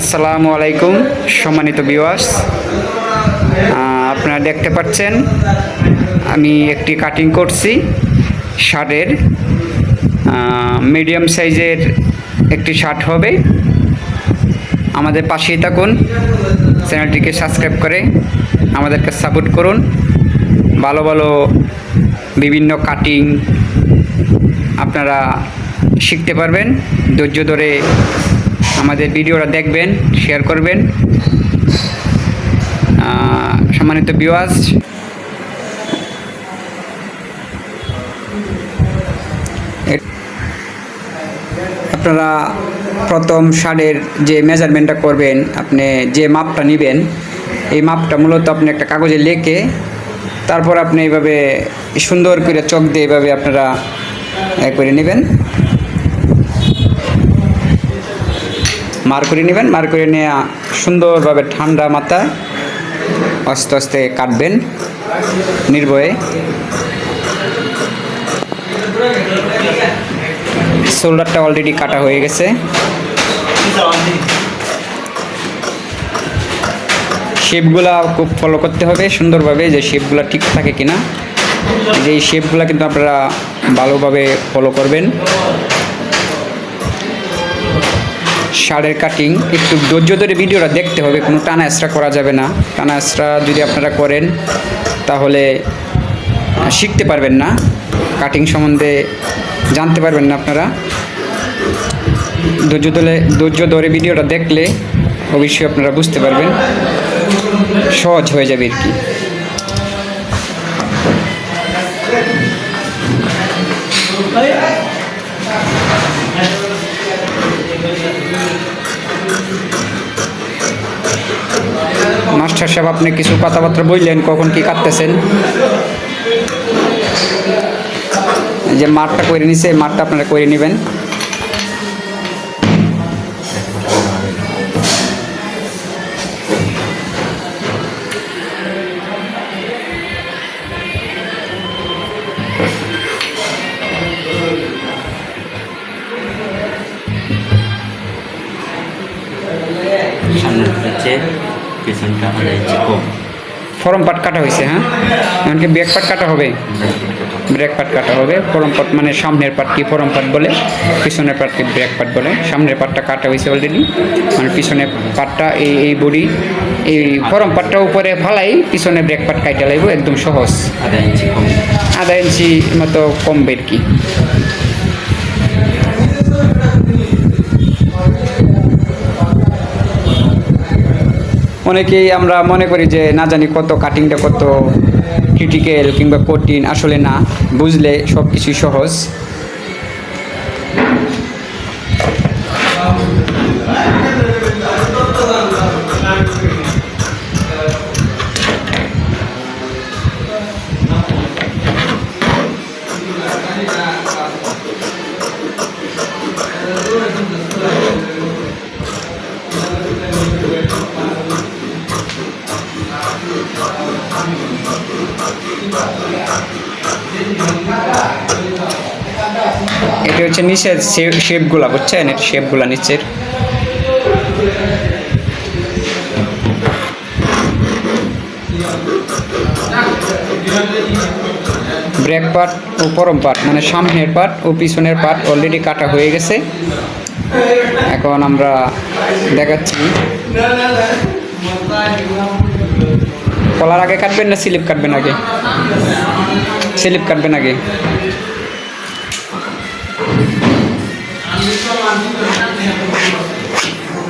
আসসালামু আলাইকুম, সম্মানিত বিওয়াস আপনারা দেখতে পাচ্ছেন, আমি একটি কাটিং করছি শার্টের। মিডিয়াম সাইজের একটি শার্ট হবে। আমাদের পাশেই থাকুন চ্যানেলটিকে সাবস্ক্রাইব করে আমাদেরকে সাপোর্ট করুন। ভালো ভালো বিভিন্ন কাটিং আপনারা শিখতে পারবেন। ধৈর্য ধরে আমাদের ভিডিওটা দেখবেন শেয়ার করবেন। সম্মানিত বিওয়াজ আপনারা প্রথম সারের যে মেজারমেন্টটা করবেন, আপনি যে মাপটা নেবেন, এই মাপটা মূলত আপনি একটা কাগজে লেখে, তারপর আপনি এইভাবে সুন্দর করে চক দিয়ে এভাবে আপনারা করে নেবেন। মার করে নেবেন, মার করে নিয়ে সুন্দরভাবে ঠান্ডা মাথায় আস্তে আস্তে কাটবেন নির্ভয়ে। শোল্ডারটা অলরেডি কাটা হয়ে গেছে। শেপগুলা খুব ফলো করতে হবে সুন্দরভাবে যে শেপগুলো ঠিক থাকে কিনা। যে এই শেপগুলো কিন্তু আপনারা ভালোভাবে ফলো করবেন। শাড়ের কাটিং একটু ধৈর্য ধরে ভিডিওটা দেখতে হবে, কোনো টানা এক্সট্রা করা যাবে না। টানা এক্সট্রা যদি আপনারা করেন, তাহলে শিখতে পারবেন না। কাটিং সম্বন্ধে জানতে পারবেন না আপনারা। ধৈর্য ধরে ধৈর্য ধরে ভিডিওটা দেখলে অবশ্যই আপনারা বুঝতে পারবেন। সহজ হয়ে যাবে আর কি। মাস্টার সাহেব, আপনি কিছু কথাবার্তা বললেন, কখন কি কাটতেছেন যে মাঠটা করে নিছে মাঠটা আপনারা করে নেবেন। হচ্ছে পেছনটা ইঞ্চি কম ফরম পাট কাটা হয়েছে হ্যাঁ? এমনকি ব্রেক পাট কাটা হবে। ব্রেক পাট কাটা হবে। ফরম পাট মানে সামনের পাটকে ফরম পাট বলে পিছনের পাটকে ব্রেক পাট বলে। সামনের পাটটা কাটা হয়েছে অলরেডি মানে পিছনের পাটটা এই এই বডি এই ফরম পাটটা উপরে ফালাই পিছনে ব্রেক পাট কাইটা লাগবে একদম সহজ। আধা ইঞ্চি কম। আধা ইঞ্চি মতো কমবে আর কি। অনেকেই আমরা মনে করি যে না জানি কত কাটিংটা কত ক্রিটিক্যাল কিংবা কঠিন, আসলে না। বুঝলে সব কিছুই সহজ। হচ্ছে নিচের শেপগুলা বুঝছেন? এর শেপগুলা নিচের। ব্রেক পার্ট ও পরম পার্ট মানে সামনের পার্ট ও পিছনের পার্ট অলরেডি কাটা হয়ে গেছে। এখন আমরা দেখাচ্ছি। কলার আগে কাটবেন না স্লিপ কাটবেন আগে? স্লিপ কাটবেন আগে।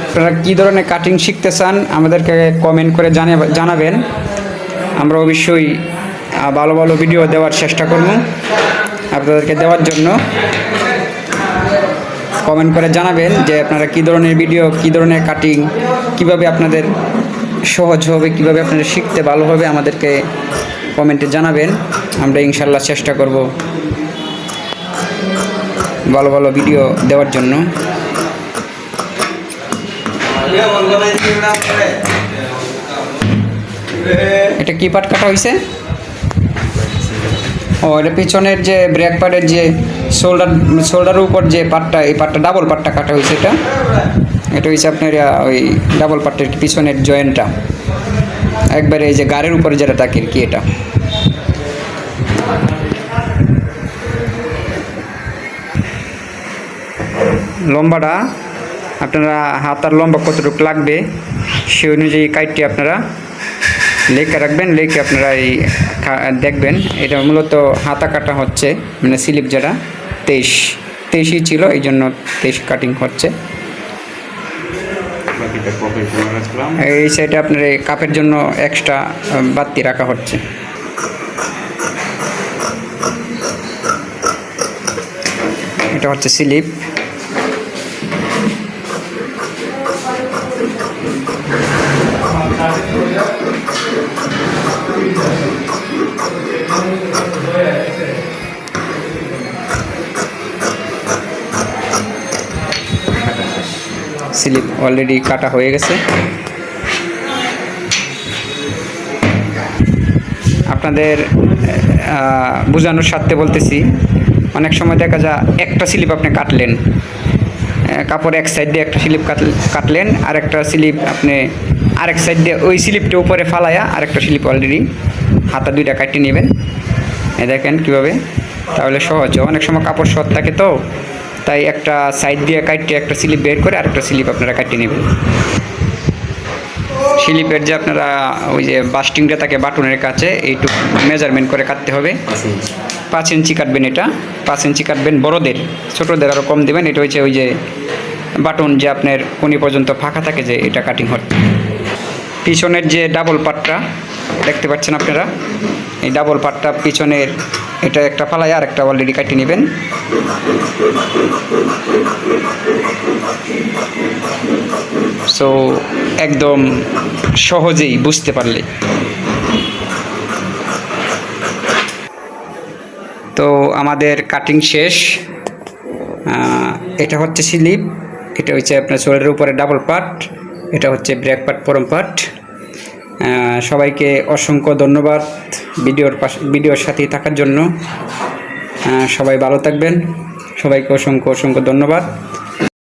আপনারা কী ধরনের কাটিং শিখতে চান, আমাদেরকে কমেন্ট করে জানে- জানাবেন। আমরা অবশ্যই ভালো ভালো ভিডিও দেওয়ার চেষ্টা করব, আপনাদেরকে দেওয়ার জন্য। কমেন্ট করে জানাবেন যে আপনারা কী ধরনের ভিডিও কী ধরনের কাটিং কীভাবে আপনাদের সহজ হবে, কীভাবে আপনারা শিখতে ভালো হবে, আমাদেরকে কমেন্টে জানাবেন। আমরা ইনশাল্লাহ চেষ্টা করব। ভালো ভালো ভিডিও দেওয়ার জন্য। এটা কি পাট কাটা হয়েছে ও, এটা পিছনের যে ব্রেক পার্টের যে শোল্ডার শোল্ডারের উপর যে পাটটা, এই পাটটা ডাবল পাটটা কাটা হয়েছে এটা। এটা হচ্ছে আপনার ওই ডাবল পার্টের পিছনের জয়েন্টটা একবারে এই যে গাড়ির উপরে যেটা থাকে কি এটা। লম্বাটা আপনারা হাতার লম্বা কতটুকু লাগবে সে অনুযায়ী কাইটটি আপনারা লেখা রাখবেন লেখে আপনারা এই দেখবেন। এটা মূলত হাতা কাটা হচ্ছে মানে স্লিপ যেটা তেইশ তেইশই ছিল এই জন্য তেইশ কাটিং হচ্ছে। এই সাইডে আপনার এই কাপের জন্য এক্সট্রা বাতি রাখা হচ্ছে। এটা হচ্ছে স্লিপ। স্লিপ অলরেডি কাটা হয়ে গেছে। আপনাদের বোঝানোর স্বার্থে বলতেছি, অনেক সময় দেখা যায় একটা স্লিপ আপনি কাটলেন কাপড় এক সাইড দিয়ে একটা স্লিপ কাটলেন আর একটা স্লিপ আপনি আরেক সাইড দিয়ে ওই স্লিপটা উপরে ফালায়া আরেকটা স্লিপ অলরেডি হাতা দুইটা কাটিয়ে নেবেন। দেখেন কীভাবে, তাহলে সহজ অনেক সময় কাপড় শর্ট থাকে তো। তাই একটা সাইড দিয়ে কাটিয়ে একটা স্লিপ বের করে আরেকটা স্লিপ আপনারা কাটিয়ে নেবেন। স্লিপের যে আপনারা ওই যে বাস্টিংটা থাকে বাটনের কাছে এইটুকু মেজারমেন্ট করে কাটতে হবে। পাঁচ ইঞ্চি পাঁচ ইঞ্চি কাটবেন এটা। পাঁচ ইঞ্চি কাটবেন বড়দের। ছোটোদের আরও কম দেবেন। এটা হচ্ছে ওই যে বাটন যে আপনার কোনি পর্যন্ত ফাঁকা থাকে যে এটা কাটিং হচ্ছে পিছনের যে ডাবল পাটটা দেখতে পাচ্ছেন আপনারা? এই ডাবল পাটটা পিছনের এটা একটা ফালাই আর একটা অলরেডি কাটিয়ে নেবেন। সো একদম সহজেই বুঝতে পারলে। তো আমাদের কাটিং শেষ। এটা হচ্ছে স্লিপ এটা হচ্ছে আপনার শোল্ডারের উপরে ডাবল পার্ট এটা হচ্ছে ব্রেক পার্ট পরম পার্ট সবাইকে অসংখ্য ধন্যবাদ ভিডিওর পাশ ভিডিওর সাথে থাকার জন্য। সবাই ভালো থাকবেন। সবাইকে অসংখ্য অসংখ্য ধন্যবাদ।